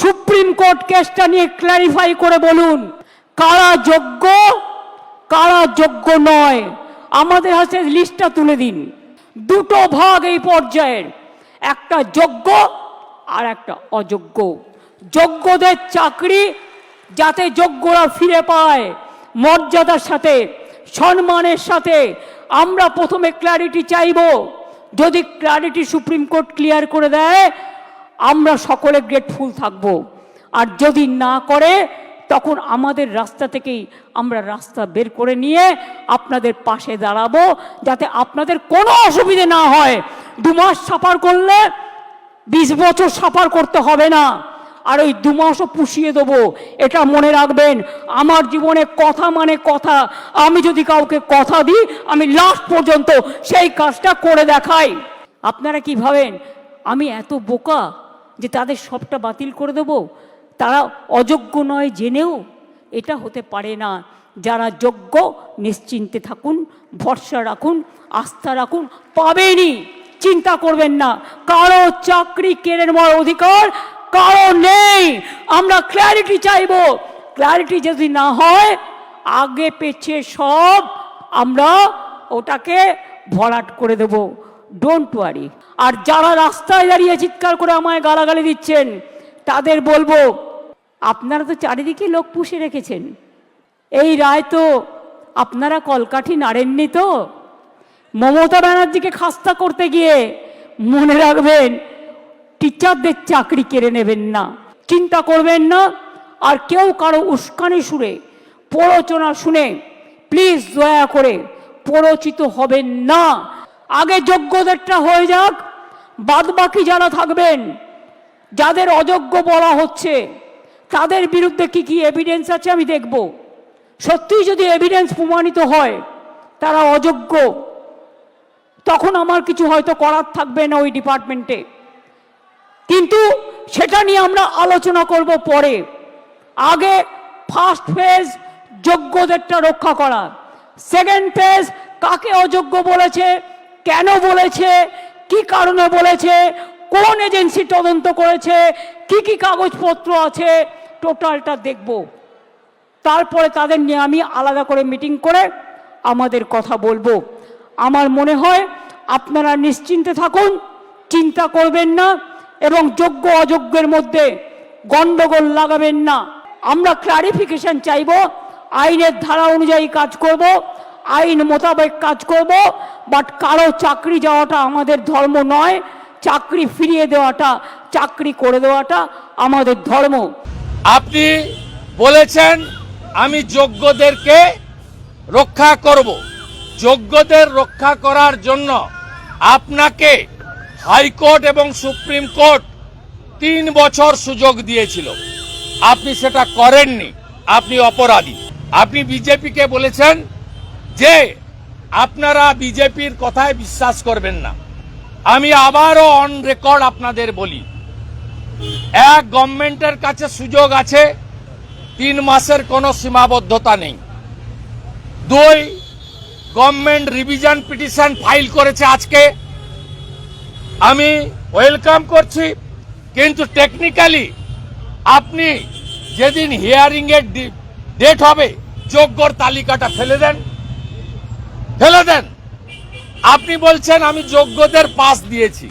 Supreme court কেসটা নিয়ে clarify করে বলুন, কারা যোগ্য কারা যোগ্য নয়। আমাদের হাতে লিস্টটা তুলে দিন। দুটো ভাগ এই পর্যায়ের, একটা যোগ্য আর একটা অযোগ্য। যোগ্যদের চাকরি যাতে যোগ্যরা ফিরে পায়, মর্যাদার সাথে, সম্মানের সাথে। আমরা প্রথমে ক্ল্যারিটি চাইব। যদি ক্ল্যারিটি সুপ্রিম কোর্ট ক্লিয়ার করে দেয় আমরা সকলে গ্রেটফুল থাকব। আর যদি না করে, তখন আমাদের রাস্তা থেকেই আমরা রাস্তা বের করে নিয়ে আপনাদের পাশে দাঁড়াবো, যাতে আপনাদের কোনো অসুবিধে না হয়। দু মাস সাফার করলে বিশ বছর সাফার করতে হবে না। আর ওই দু মাসও পুষিয়ে দেবো। এটা মনে রাখবেন, আমার জীবনে কথা মানে কথা। আমি যদি কাউকে কথা দিই, আমি লাস্ট পর্যন্ত সেই কাজটা করে দেখাই। আপনারা কি ভাবেন, আমি এত বোকা? যে তাদের সবটা বাতিল করে দেব, তারা অযোগ্য নয় জেনেও এটা হতে পারে না। যারা যোগ্য, নিশ্চিন্তে থাকুন, ভরসা রাখুন, আস্থা রাখুন, পাবেনই। চিন্তা করবেন না, কারও চাকরি কেড়ে নেওয়ার অধিকার কারও নেই। আমরা ক্ল্যারিটি চাইব। ক্ল্যারিটি যদি না হয়, আগে পেছে সব আমরা ওটাকে ভরাট করে দেব। ডোন্ট ওয়ারি আর যারা রাস্তায় দাঁড়িয়ে চিৎকার করে আমায় গালাগালি দিচ্ছেন, তাদের বলব, আপনারা তো চারিদিকে লোক পুষে রেখেছেন। এই রায় তো আপনারা কলকাঠি নাড়েননি তো? মমতা ব্যানার্জিকে খাস্তা করতে গিয়ে মনে রাখবেন, টিচারদের চাকরি কেড়ে নেবেন না। চিন্তা করবেন না, আর কেউ কারও উস্কানি সুরে, প্ররোচনা শুনে প্লিজ দয়া করে, প্ররোচিত হবেন না। আগে যোগ্যদেরটা হয়ে যাক বাদ বাকি যারা থাকবেন, যাদের অযোগ্য বলা হচ্ছে, তাদের বিরুদ্ধে কি কি এভিডেন্স আছে আমি দেখব। সত্যিই যদি এভিডেন্স প্রমাণিত হয়, তারা অযোগ্য, তখন আমার কিছু হয়তো করার থাকবে না ওই ডিপার্টমেন্টে কিন্তু সেটা নিয়ে আমরা আলোচনা করব পরে। আগে ফার্স্ট ফেজ যোগ্যদেরটা রক্ষা করা। সেকেন্ড ফেজ কাকে অযোগ্য বলেছে কেন বলেছে? কি কারণে বলেছে? কোন এজেন্সি তদন্ত করেছে? কি কি কাগজপত্র আছে? টোটালটা দেখব। তারপরে তাদের নিয়ে আমি আলাদা করে মিটিং করে আমাদের কথা বলব। আমার মনে হয় আপনারা নিশ্চিন্তে থাকুন, চিন্তা করবেন না এবং যোগ্য অযোগ্যের মধ্যে গন্ডগোল লাগাবেন না। আমরা ক্লারিফিকেশন চাইব, আইনের ধারা অনুযায়ী কাজ করব আইন মোতাবেক কাজ করব বাট কারও চাকরি যাওয়াটা আমাদের ধর্ম নয়। চাকরি ফিরিয়ে দেওয়াটা, চাকরি করে দেওয়াটা আমাদের ধর্ম। আপনি বলেছেন, আমি যোগ্যদেরকে রক্ষা করব। যোগ্যদের রক্ষা করার জন্য আপনাকে হাইকোর্ট এবং সুপ্রিম কোর্ট তিন বছর সুযোগ দিয়েছিল। আপনি সেটা করেননি, আপনি অপরাধী। আপনি বিজেপিকে বলেছেন যে আপনারা বিজেপির কথায় বিশ্বাস করবেন না। আমি আবারও অন রেকর্ড আপনাদের বলি, এক গভর্নমেন্টের কাছে সুযোগ আছে, তিন মাসের কোনো সীমাবদ্ধতা নেই। দুই, গভর্নমেন্ট রিভিশন পিটিশন ফাইল করেছে আজকে। আমি ওয়েলকাম করছি, কিন্তু টেকনিক্যালি আপনি যেদিন হিয়ারিং এর ডেট হবে, যোগ্যর তালিকাটা ফেলে দেন। ফেলে দেন। আপনি বলছেন, আমি যোগ্যদের পাস দিয়েছি।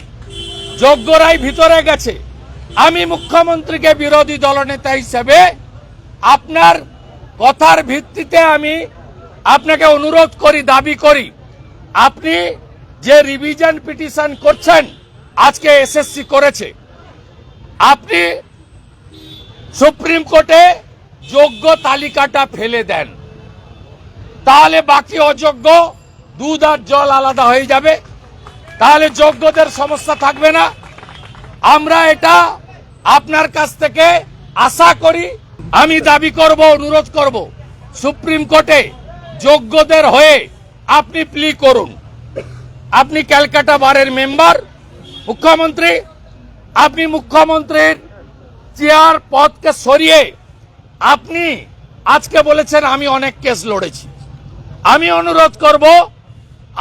যোগ্যরাই ভিতরে গেছে। আমি মুখ্যমন্ত্রীকে বিরোধী দলনেতা হিসেবে আপনার কথার ভিত্তিতে আমি আপনাকে অনুরোধ করি, দাবি করি। আপনি যে রিভিশন পিটিশন করছেন, আজকে এসএসসি করেছে। আপনি সুপ্রিম কোর্টে যোগ্য তালিকাটা ফেলে দেন। তাহলে বাকি অযোগ্য, দুধ আর জল আলাদা হয়ে যাবে। তাহলে যোগ্যদের সমস্যা থাকবে না। আমরা এটা আপনার কাছ থেকে আশা করি, আমি দাবি করব, অনুরোধ করব, সুপ্রিম কোর্টে যোগ্যদের হয়ে আপনি প্লি করুন। আপনি ক্যালকাটা বারের মেম্বার, মুখ্যমন্ত্রী। আপনি মুখ্যমন্ত্রীর চেয়ার পদকে সরিয়ে আপনি আজকে বলেছেন, আমি অনেক কেস লড়েছি। আমি অনুরোধ করব,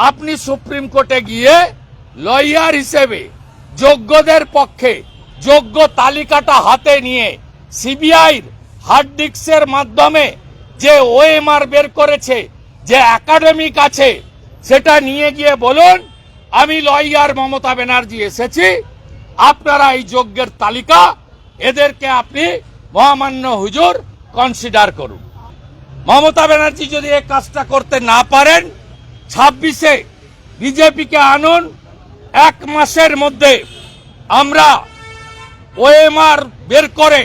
আপনি সুপ্রিম কোর্টে গিয়ে লয়ার হিসেবে যোগ্যদের পক্ষে যোগ্য তালিকাটা হাতে নিয়ে সিবিআইর হার্ড ডিস্কের মাধ্যমে যে ওএমআর বের করেছে, যে একাডেমিক আছে, সেটা নিয়ে গিয়ে বলুন, আমি লয়ার মমতা ব্যানার্জি এসেছি, আপনারা এই যোগ্যের তালিকা এদেরকে আপনি মহামান্য হুজুর কনসিডার করুন। মমতা ব্যানার্জি যদি এই কাজটা করতে না পারেন, ছাব্বিশে বিজেপিকে আনুন, এক মাসের মধ্যে আমরা ওএমআর বের করে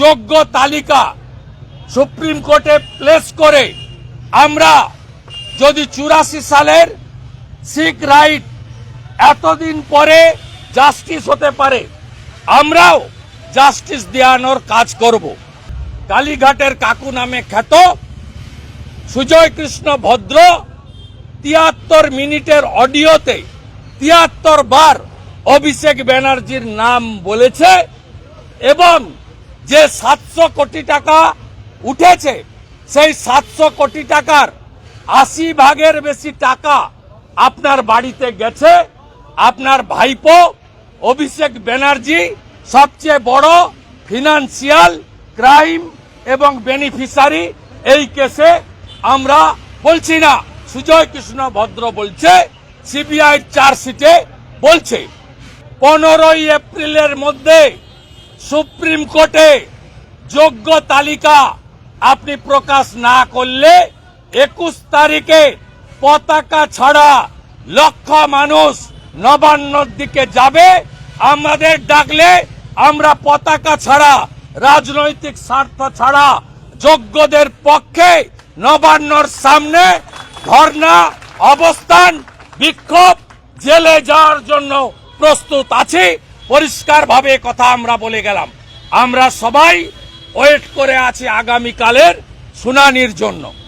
যোগ্য তালিকা সুপ্রিম কোর্টে প্লেস করে আমরা যদি চুরাশি সালের শিখ রাইট এতদিন পরে জাস্টিস হতে পারে, আমরাও জাস্টিস দেওয়ানোর কাজ করব। কালীঘাটের কাকু নামে খ্যাত সুজয় কৃষ্ণ ভদ্র তিয়াত্তর মিনিটের অডিওতে তিয়াত্তর বার অভিষেক ব্যানার্জির নাম বলেছে এবং যে সাতশো কোটি টাকা উঠেছে, সেই সাতশো কোটি টাকার আশি ভাগের বেশি টাকা আপনার বাড়িতে গেছে। আপনার ভাইপো অভিষেক ব্যানার্জি সবচেয়ে বড় ফিনান্সিয়াল ক্রাইম এবং বেনিফিসারি এই কেসে আমরা বলছি না। সুজয় কৃষ্ণ ভদ্র বলছে, সিবিআই চার্জশিটে বলছে। পনেরোই এপ্রিলের মধ্যে সুপ্রিম কোর্টে যোগ্য তালিকা আপনি প্রকাশ না করলে একুশ তারিখে পতাকা ছাড়া লক্ষ মানুষ নবান্নর দিকে যাবে। আমাদের ডাকলে আমরা পতাকা ছাড়া রাজনৈতিক স্বার্থ ছাড়া যোগ্যদের পক্ষে নবান্নর সামনে ধর্ণা, অবস্থান, বিক্ষোভ, জেলে যাওয়ার জন্য প্রস্তুত আছি। পরিষ্কারভাবে কথা আমরা বলে গেলাম। আমরা সবাই ওয়েট করে আছি আগামীকালের শুনানির জন্য।